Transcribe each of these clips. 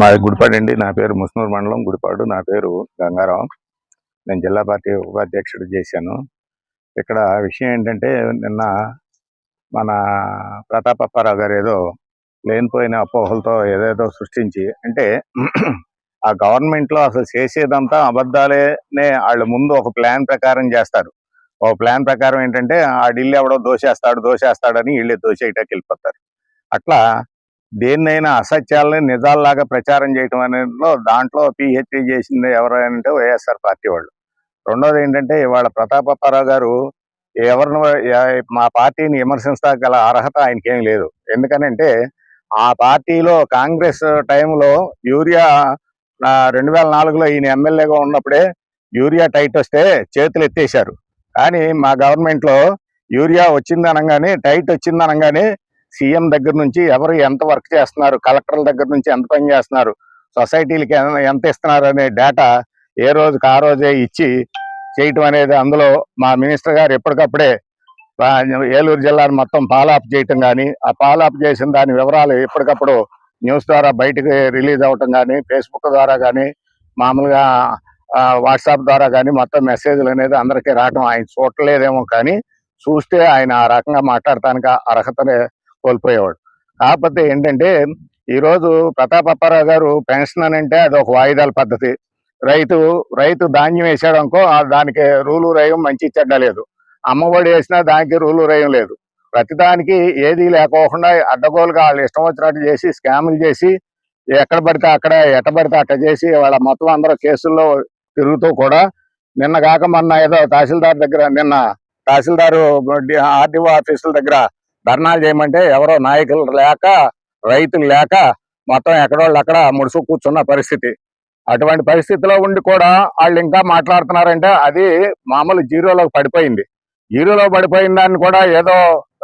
మాది గుడిపాడు అండి నా పేరు ముస్నూరు మండలం గుడిపాడు. నా పేరు గంగారావు. నేను జిల్లా పార్టీ ఉపాధ్యక్షుడు చేశాను. ఇక్కడ విషయం ఏంటంటే నిన్న మన ప్రతాపప్పారావు గారు ఏదో లేనిపోయిన అపోహలతో ఏదేదో సృష్టించి అంటే ఆ గవర్నమెంట్లో అసలు చేసేదంతా అబద్ధాలేనే వాళ్ళు ముందు ఒక ప్లాన్ ప్రకారం చేస్తారు. ఒక ప్లాన్ ప్రకారం ఏంటంటే ఆ ఢిల్లీ ఎవడో దోషేస్తాడు దోషేస్తాడని వీళ్ళే దోషేయటానికి వెళ్ళిపోతారు. అట్లా దేన్నైనా అసత్యాలని నిజాల్లాగా ప్రచారం చేయటం అనేలో దాంట్లో పిహెచ్డి చేసింది ఎవరంటే వైఎస్ఆర్ పార్టీ వాళ్ళు. రెండోది ఏంటంటే ఇవాళ ప్రతాపప్పారావు గారు ఎవరిని మా పార్టీని విమర్శించగల అర్హత ఆయనకేం లేదు. ఎందుకనంటే ఆ పార్టీలో కాంగ్రెస్ టైంలో యూరియా రెండు వేల నాలుగులో ఈయన ఎమ్మెల్యేగా ఉన్నప్పుడే యూరియా టైట్ వస్తే చేతులు ఎత్తేశారు. కానీ మా గవర్నమెంట్లో యూరియా వచ్చింది అనగానే టైట్ వచ్చింది అనగానే సీఎం దగ్గర నుంచి ఎవరు ఎంత వర్క్ చేస్తున్నారు కలెక్టర్ల దగ్గర నుంచి ఎంత పని చేస్తున్నారు సొసైటీలకి ఎంత ఇస్తున్నారు అనే డేటా ఏ రోజుకి ఆ రోజే ఇచ్చి చేయటం అనేది అందులో మా మినిస్టర్ గారు ఎప్పటికప్పుడే ఏలూరు జిల్లాను మొత్తం ఫాలోఅప్ చేయటం కానీ ఆ ఫాలోఅప్ చేసిన దాని వివరాలు ఎప్పటికప్పుడు న్యూస్ ద్వారా బయటకు రిలీజ్ అవ్వటం కానీ ఫేస్బుక్ ద్వారా కానీ మామూలుగా వాట్సాప్ ద్వారా కానీ మొత్తం మెసేజ్లు అనేది అందరికీ రావటం ఆయన చూడలేదేమో కానీ చూస్తే ఆయన ఆ రకంగా మాట్లాడటానికి అర్హతనే కోల్పోయేవాడు. కాకపోతే ఏంటంటే ఈరోజు ప్రతాపప్పారావు గారు పెన్షన్ అని అంటే అది ఒక వాయిదాల పద్ధతి. రైతు రైతు ధాన్యం వేసాడు అనుకో దానికి రూలు రయం మంచి చెడ్డ లేదు. అమ్మఒడి వేసినా దానికి రూలు రయం లేదు. ప్రతిదానికి ఏది లేకోకుండా అడ్డగోలుగా వాళ్ళు ఇష్టం వచ్చినట్టు చేసి స్కాములు చేసి ఎక్కడ పడితే అక్కడ ఎట్ట పడితే అట్ట చేసి వాళ్ళ మొత్తం అందరూ కేసుల్లో తిరుగుతూ కూడా నిన్న కాక మొన్న ఏదో తహసీల్దార్ దగ్గర నిన్న తహసీల్దారు ఆర్డీఓ ఆఫీసుల దగ్గర ధర్నాలు చేయమంటే ఎవరో నాయకులు లేక రైతులు లేక మొత్తం ఎక్కడోళ్ళు అక్కడ ముడుసు కూర్చున్న పరిస్థితి. అటువంటి పరిస్థితిలో ఉండి కూడా వాళ్ళు ఇంకా మాట్లాడుతున్నారంటే అది మామూలు జీరోలోకి పడిపోయింది. జీరోలో పడిపోయిన దాన్ని కూడా ఏదో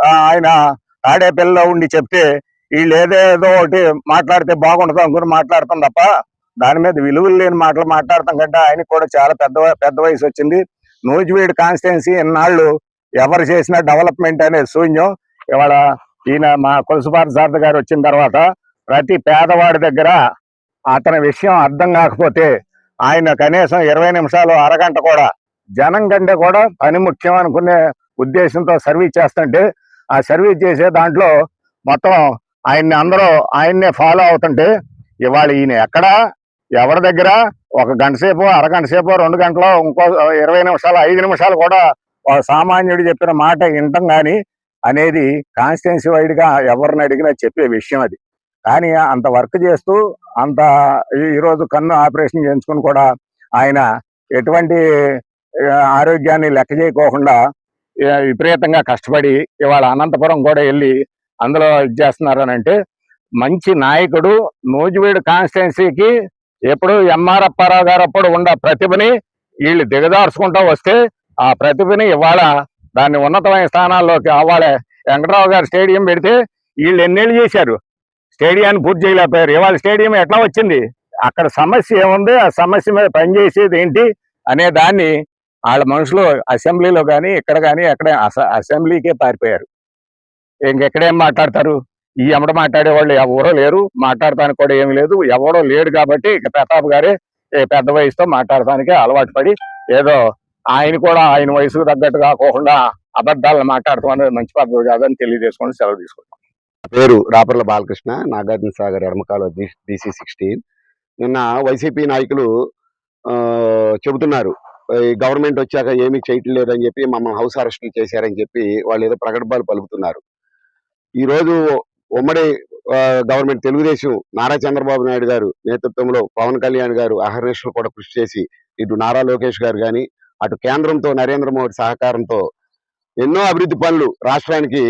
ఆ, ఆయన ఆడేపల్లిలో ఉండి చెప్తే వీళ్ళు ఏదేదో ఒకటి మాట్లాడితే బాగుండదు అనుకుని మాట్లాడతాం తప్ప దాని మీద విలువలు లేని మాటలు మాట్లాడతాం కంటే ఆయనకు కూడా చాలా పెద్ద పెద్ద వయసు వచ్చింది. నూజివీడు కాన్స్టిట్యున్సీ ఇన్నాళ్ళు ఎవరు చేసిన డెవలప్మెంట్ అనేది శూన్యం. ఇవాళ ఈయన మా కొలుసుపాటి సారథి గారు వచ్చిన తర్వాత ప్రతి పేదవాడి దగ్గర అతని విషయం అర్థం కాకపోతే ఆయన కనీసం ఇరవై నిమిషాలు అరగంట కూడా జనం కంటే కూడా పని ముఖ్యం అనుకునే ఉద్దేశంతో సర్వీస్ చేస్తుంటే ఆ సర్వీస్ చేసే దాంట్లో మొత్తం ఆయన్ని అందరూ ఆయన్నే ఫాలో అవుతుంటే ఇవాళ ఈయన ఎక్కడ? ఎవరి దగ్గర? ఒక గంట సేపు అరగంట సేపు రెండు గంటలు ఇంకో ఇరవై నిమిషాలు ఐదు నిమిషాలు కూడా ఒక సామాన్యుడు చెప్పిన మాట వింటాం కానీ అనేది కాన్స్టిట్యున్సీ వైడ్గా ఎవరిని అడిగినా చెప్పే విషయం అది. కానీ అంత వర్క్ చేస్తూ అంత ఈరోజు కన్ను ఆపరేషన్ చేయించుకుని కూడా ఆయన ఎటువంటి ఆరోగ్యాన్ని లెక్క చేయకోకుండా విపరీతంగా కష్టపడి ఇవాళ అనంతపురం కూడా వెళ్ళి అందులో ఇది చేస్తున్నారు అని అంటే మంచి నాయకుడు నూజివీడు కాన్స్టిట్యున్సీకి ఎప్పుడు ఎంఆర్ గారు అప్పుడు ఉన్న ప్రతిభని వీళ్ళు దిగదార్చుకుంటూ వస్తే ఆ ప్రతిభని ఇవాళ దాన్ని ఉన్నతమైన స్థానాల్లోకి అవ్వాలి. వెంకటరావు గారు స్టేడియం పెడితే వీళ్ళు ఎన్నేళ్ళు చేశారు? స్టేడియాన్ని పూర్తి చేయలేకపోయారు. ఇవాళ స్టేడియం ఎట్లా వచ్చింది? అక్కడ సమస్య ఏముంది? ఆ సమస్య మీద పనిచేసేది ఏంటి? అనే దాన్ని వాళ్ళ మనుషులు అసెంబ్లీలో కానీ ఇక్కడ కానీ ఎక్కడ అసెంబ్లీకే పారిపోయారు. ఇంకెక్కడేం మాట్లాడతారు? ఈ ఎమడ మాట్లాడే వాళ్ళు ఎవరో లేరు. మాట్లాడటానికి కూడా ఏమి లేదు. ఎవరో లేడు కాబట్టి ఇక ప్రతాప్ గారే పెద్ద వయసుతో మాట్లాడటానికి అలవాటు పడి ఏదో ఆయన కూడా ఆయన వయసుకు తగ్గట్టు కాకోకుండా అబద్ధాలను మాట్లాడటం అనేది మంచి పద్ధతి కాదని తెలియజేసుకొని సెలవు తీసుకుంటాం పేరు రాపర్ల బాలకృష్ణ నాగార్జున సాగర్ ఎడమకాల డిసి సిక్స్టీన్. నిన్న వైసీపీ నాయకులు చెబుతున్నారు ఈ గవర్నమెంట్ వచ్చాక ఏమీ చేయటం లేదని చెప్పి మమ్మల్ని హౌస్ అరెస్టులు చేశారని చెప్పి వాళ్ళు ఏదో ప్రకటనలు పలుకుతున్నారు. ఈ రోజు ఉమ్మడి గవర్నమెంట్ తెలుగుదేశం నారా చంద్రబాబు నాయుడు గారు నేతృత్వంలో పవన్ కళ్యాణ్ గారు అహర్నిశలు కూడా కృషి చేసి ఇటు నారా లోకేష్ గారు కానీ అటు కేంద్రంతో నరేంద్ర మోడీ సహకారంతో ఎన్నో అభివృద్ధి పనులు రాష్ట్రానికి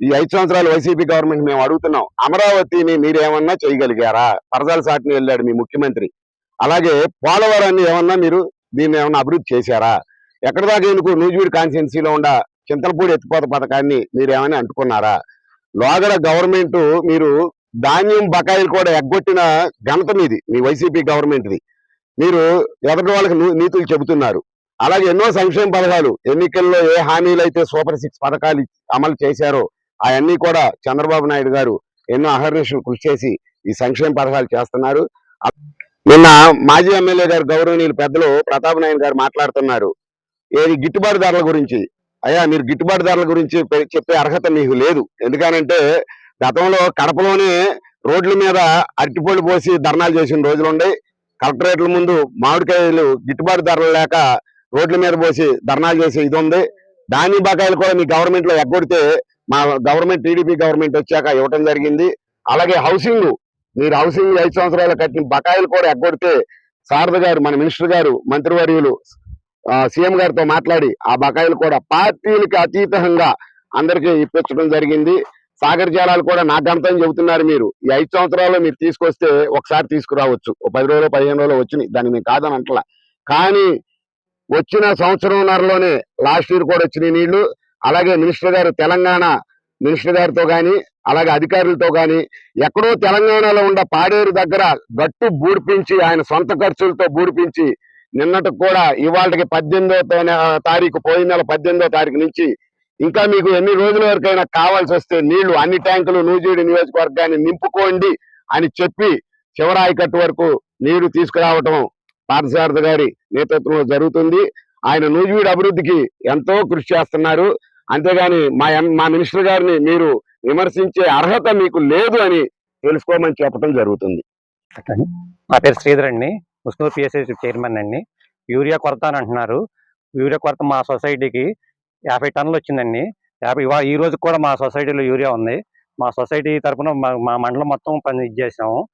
ఈ ఐదు సంవత్సరాలు వైసీపీ గవర్నమెంట్ మేము అడుగుతున్నాం. అమరావతిని మీరేమన్నా చేయగలిగారా? పరదాల సాటిని వెళ్ళాడు మీ ముఖ్యమంత్రి. అలాగే పోలవరాన్ని ఏమన్నా మీరు దీన్ని ఏమన్నా అభివృద్ధి చేశారా? ఎక్కడ దాకా ఎందుకు నూజివీడు కాన్స్టిట్యున్సీలో ఉండ చింతలపూడి ఎత్తిపోత పథకాన్ని మీరు అంటుకున్నారా? లోగడ గవర్నమెంట్ మీరు ధాన్యం బకాయిలు కూడా ఎగ్గొట్టిన ఘనత మీది మీ వైసీపీ గవర్నమెంట్ది. మీరు ఎదటి వాళ్ళకి నీతులు చెబుతున్నారు. అలాగే ఎన్నో సంక్షేమ పథకాలు ఎన్నికల్లో ఏ హామీలు అయితే సూపర్ సిక్స్ పథకాలు అమలు చేశారో అవన్నీ కూడా చంద్రబాబు నాయుడు గారు ఎన్నో అహర్నిశలు కృషి చేసి ఈ సంక్షేమ పథకాలు చేస్తున్నారు. నిన్న మాజీ ఎమ్మెల్యే గారు గౌరవనీయులు పెద్దలు ప్రతాప్ నాయన్ గారు మాట్లాడుతున్నారు. ఏది గిట్టుబాటు ధరల గురించి? అయ్యా మీరు గిట్టుబాటు ధరల గురించి చెప్పే అర్హత మీకు లేదు. ఎందుకనంటే గతంలో కడపలోనే రోడ్ల మీద అరటిపళ్ళు పోసి ధర్నాలు చేసిన రోజులు ఉన్నాయి కలెక్టరేట్ల ముందు మామిడికాయలు గిట్టుబాటు ధరలు లేక రోడ్ల మీద పోసి ధర్నాలు చేసే ఇది ఉంది దాని బకాయిలు కూడా మీ గవర్నమెంట్లో ఎగ్గొడితే మా గవర్నమెంట్ టీడీపీ గవర్నమెంట్ వచ్చాక ఇవ్వటం జరిగింది. అలాగే హౌసింగ్ మీరు హౌసింగ్ ఐదు సంవత్సరాలు కట్టిన బకాయిలు కూడా ఎగ్గొడితే శారద గారు మన మినిస్టర్ గారు మంత్రివర్యులు సీఎం గారితో మాట్లాడి ఆ బకాయిలు కూడా పార్టీలకి అతీతంగా అందరికీ ఇప్పించడం జరిగింది. సాగర్ జలాలు కూడా నా గంతం చెబుతున్నారు మీరు. ఈ ఐదు సంవత్సరాలు మీరు తీసుకొస్తే ఒకసారి తీసుకురావచ్చు. ఓ పది రోజులు పదిహేను రోజులు వచ్చినాయి. దాన్ని మేము కాదని అంటలా. కానీ వచ్చిన సంవత్సరంన్నరలోనే లాస్ట్ ఇయర్ కూడా వచ్చిన నీళ్ళు. అలాగే మినిస్టర్ గారు తెలంగాణ మినిస్టర్ గారితో కానీ అలాగే అధికారులతో కానీ ఎక్కడో తెలంగాణలో ఉన్న పాడేరు దగ్గర గట్టు బూడిపించి ఆయన సొంత ఖర్చులతో బూడిపించి నిన్నటికి కూడా ఇవాళకి పద్దెనిమిదో తారీఖు పోయిన నెల పద్దెనిమిదో తారీఖు నుంచి ఇంకా మీకు ఎన్ని రోజుల వరకైనా కావాల్సి వస్తే నీళ్ళు అన్ని ట్యాంకులు నూజివీడు నియోజకవర్గాన్ని నింపుకోండి అని చెప్పి చివరాయికట్టు వరకు నీరు తీసుకురావటం పార్థసారథ గారి నేతృత్వంలో జరుగుతుంది. ఆయన నూజివీడు అభివృద్ధికి ఎంతో కృషి చేస్తున్నారు. అంతేగాని మా మా మినిస్టర్ గారిని మీరు విమర్శించే అర్హత మీకు లేదు అని తెలుసుకోమని చెప్పడం జరుగుతుంది. నా పేరు శ్రీధర్ అండి. ముస్నూర్ పిఎస్ఐ చైర్మన్ అండి. యూరియా కొరత అని అంటున్నారు. యూరియా కొరత మా సొసైటీకి యాభై టన్నులు వచ్చిందండి. యాభై ఇవా- ఈ రోజు కూడా మా సొసైటీలో యూరియా ఉంది. మా సొసైటీ తరపున మా మా మండలం మొత్తం పని ఇచ్చేసాము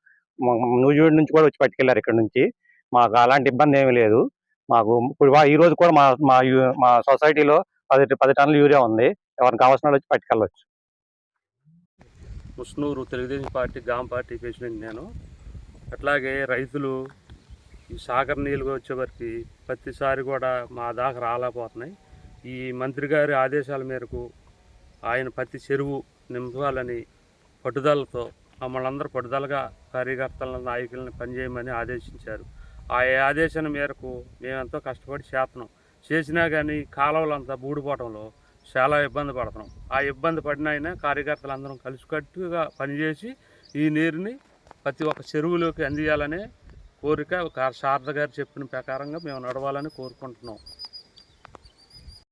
నూజివీడు నుంచి కూడా వచ్చి పట్టుకెళ్ళారు ఇక్కడ నుంచి. మాకు అలాంటి ఇబ్బంది ఏమీ లేదు. మాకు ఇప్పుడు ఈ రోజు కూడా మా మా మా సొసైటీలో పది పది టన్నుల యూరియా ఉంది. ఎవరికి కావాల్సిన వాళ్ళు వచ్చి పట్టుకెళ్ళవచ్చు ముస్నూరు తెలుగుదేశం పార్టీ గాం పార్టీ ప్రెసిడెంట్ నేను. అట్లాగే రైతులు ఈ సాగర్ నీళ్ళు వచ్చేవరకు ప్రతిసారి కూడా మా దాకా రాలేకపోతున్నాయి. ఈ మంత్రి గారి ఆదేశాల మేరకు ఆయన ప్రతి చెరువు నింపాలని పట్టుదలతో మమ్మల్ని అందరూ పట్టుదలగా కార్యకర్తలను నాయకులను పనిచేయమని ఆదేశించారు. ఆ ఆదేశం మేరకు మేమెంతో కష్టపడి చేస్తున్నాం. చేసినా కానీ కాలువలంతా బూడిపోవడంలో చాలా ఇబ్బంది పడుతున్నాం. ఆ ఇబ్బంది పడిన అయినా కార్యకర్తలు అందరం కలిసికట్టుగా పనిచేసి ఈ నీరుని ప్రతి ఒక్క చెరువులోకి అందియాలనే కోరిక ఒక శారద గారు చెప్పిన ప్రకారంగా మేము నడవాలని కోరుకుంటున్నాం.